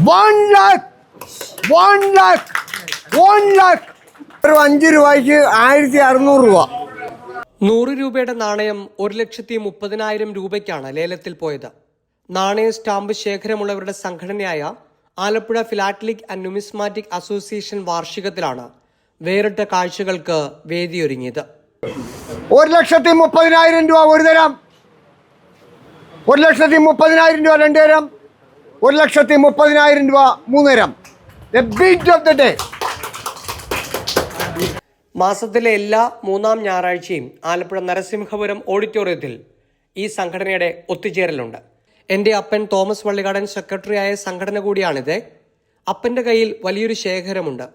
One lakh one lakh one lakh ഒരു അഞ്ച് രൂപയ്ക്ക് ആയിരത്തി അറുന്നൂറ് രൂപ. നൂറ് രൂപയുടെ നാണയം ഒരു ലക്ഷത്തി മുപ്പതിനായിരം രൂപയ്ക്കാണ് ലേലത്തിൽ പോയത്. നാണയ സ്റ്റാമ്പ് ശേഖരമുള്ളവരുടെ സംഘടനയായ Alappuzha philatelic and numismatic association വാർഷികത്തിലാണ് വേറിട്ട കാഴ്ചകൾക്ക് വേദിയൊരുങ്ങിയത്. ഒരു ലക്ഷത്തി മുപ്പതിനായിരം രൂപ ഒരു തരം. ഒരു ലക്ഷത്തി മുപ്പതിനായിരം രൂപ രണ്ട് തരം. ഒരു ലക്ഷത്തി മുപ്പതിനായിരം രൂപ മൂന്നേരം. ബീറ്റ് ഓഫ് ഡേ മാസത്തിലെ എല്ലാ മൂന്നാം ഞായറാഴ്ചയും ആലപ്പുഴ നരസിംഹപുരം ഓഡിറ്റോറിയത്തിൽ ഈ സംഘടനയുടെ ഒത്തുചേരലുണ്ട്. എന്റെ അപ്പൻ തോമസ് വള്ളികാടൻ സെക്രട്ടറി ആയ സംഘടന കൂടിയാണിത്. അപ്പന്റെ കയ്യിൽ വലിയൊരു ശേഖരമുണ്ട്.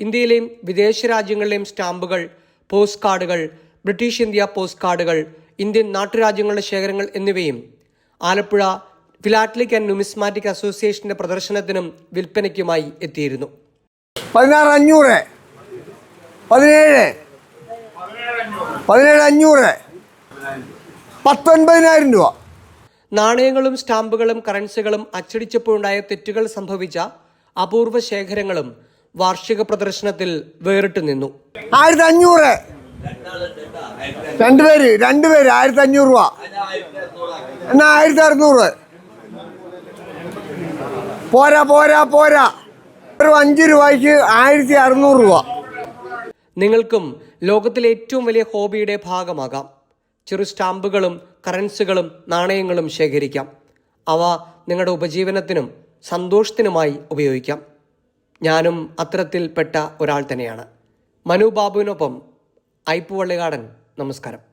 ഇന്ത്യയിലെയും വിദേശ രാജ്യങ്ങളിലെയും സ്റ്റാമ്പുകൾ പോസ്റ്റ് കാർഡുകൾ ബ്രിട്ടീഷ് ഇന്ത്യ പോസ്റ്റ് കാർഡുകൾ ഇന്ത്യൻ നാട്ടുരാജ്യങ്ങളുടെ ശേഖരങ്ങൾ എന്നിവയും ആലപ്പുഴ ഫിലാറ്റലിക് ആൻഡ് ന്യൂമിസ്മാറ്റിക് അസോസിയേഷന്റെ പ്രദർശനത്തിനും വിൽപ്പനയ്ക്കുമായി എത്തിയിരുന്നു. പതിനാറ് അഞ്ഞൂറ്. പതിനേഴ്. പതിനേഴ് അഞ്ഞൂറ്. പത്തൊൻപതിനായിരം രൂപ. നാണയങ്ങളും സ്റ്റാമ്പുകളും കറൻസികളും അച്ചടിച്ചപ്പോഴുണ്ടായ തെറ്റുകൾ സംഭവിച്ച അപൂർവ ശേഖരങ്ങളും വാർഷിക പ്രദർശനത്തിൽ വേറിട്ട് നിന്നു. ആയിരത്തി അഞ്ഞൂറ് രണ്ടുപേര് രണ്ടുപേര് ആയിരത്തി അഞ്ഞൂറ് രൂപ. എന്നാ ആയിരത്തി അറുന്നൂറ്. പോരാ പോരാ പോരാ. ഒരു അഞ്ച് രൂപയ്ക്ക് ആയിരത്തി അറുന്നൂറ് രൂപ. നിങ്ങൾക്കും ലോകത്തിലെ ഏറ്റവും വലിയ ഹോബിയുടെ ഭാഗമാകാം. ചെറു സ്റ്റാമ്പുകളും കറൻസികളും നാണയങ്ങളും ശേഖരിക്കാം. അവ നിങ്ങളുടെ ഉപജീവനത്തിനും സന്തോഷത്തിനുമായി ഉപയോഗിക്കാം. ഞാനും അത്തരത്തിൽപ്പെട്ട ഒരാൾ തന്നെയാണ്. മനു ബാബുവിനൊപ്പം ഐപ്പുവള്ളികാടൻ നമസ്കാരം.